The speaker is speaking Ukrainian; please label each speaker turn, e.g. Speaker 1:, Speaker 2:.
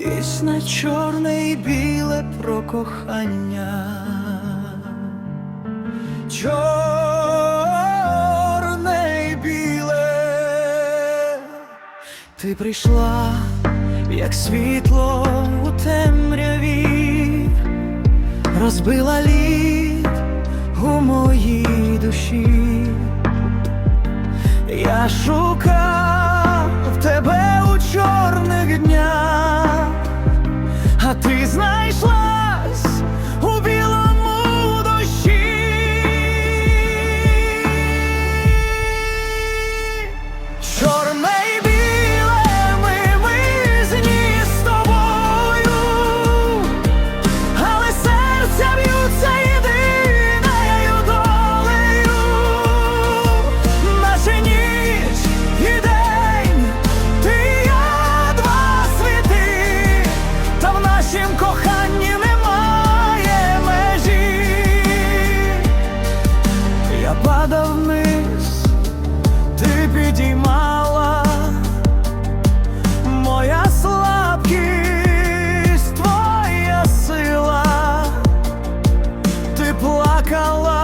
Speaker 1: Пісня чорне і біле про кохання. Чорне і біле, ти прийшла, як світло у темряві, розбила лід у моїй душі. Я шукав знайшлась. падав вниз, ти підіймала моя слабкість, твоя сила, ти плакала.